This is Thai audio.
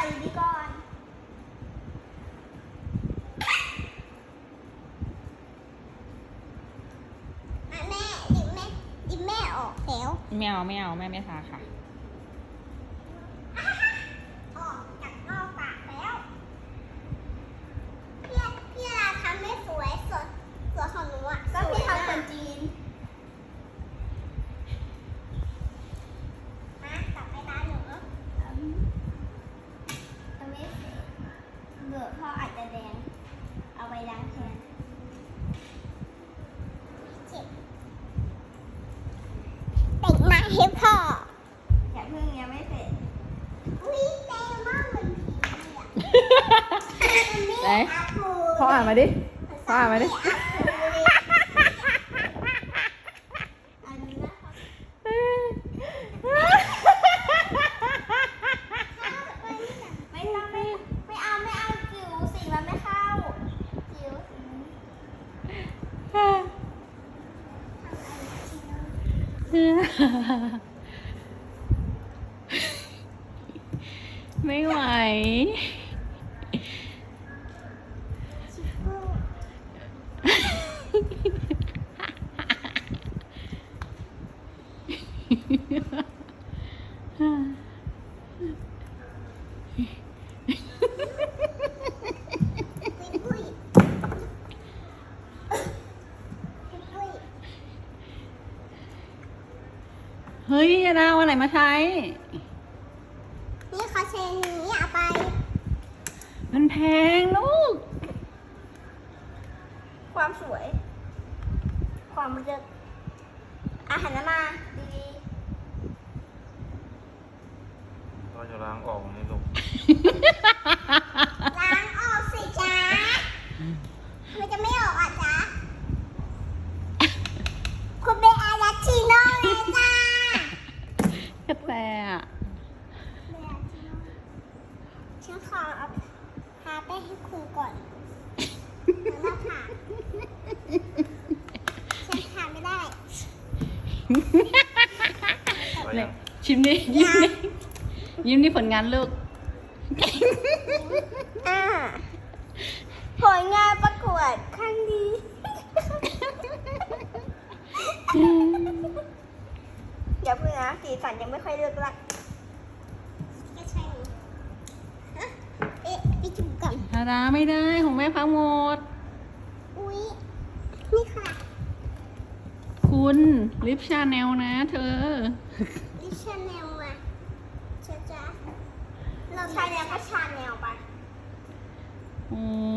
อยดีก่อนแม่ดิแม่ดิแม่ออกแล้ว แมวแมวแม่ไม่ทาค่ะ ติดมาให้พ่ออย่าเพิ่งยังไม่เสร็จอุ้ยเต็มมากเหมือนผีอะไหนพ่ออ่านมาดิพ่ออ่านมาดิ อันนี้นะคะไม่ต้องไม่ไม่เอาไม่เอาจิ๋วสีมันไม่เข้า จิ๋วสีนี้ ไม่ไหวอุ้ยอุ้ย เฮ้ยยาดาวอะไรมาใช้ นี่เขาเชนนี้เอาไป มันแพงลูก ความสวย ความเลิศอาหารน้ำมา ดีก็จะล้างออกนี่ลูกล้างออกสิจ๊ะมันจะไม่ออกอะจ๊ะ คุณเป็นอาราชิโน่เลยจ้าก ระแต อะฉันขอเอาพาไปให้คุณก่อนแล้วค่ะฉันทานไม่ได้ไปเนี่ยัยงชิมดิยิ้มดิยิ้มดิผลงานลูก อ่าผลงานประกวดครั้งนี้ อย่า เพิ่งนะสีสันยังไม่ค่อยเลือกละก็ใช่ฮะเอ๊ะไปจุ่มก่อนดาดาไม่ได้ของแม่พังหมด อุ๊ยนี่ค่ะ คุณลิปชาแนลนะเธอ ดิชาแนลอะจ๊ะจ๊ะเราชาแนลก็ชาแนลไป โอ้ยพ่อ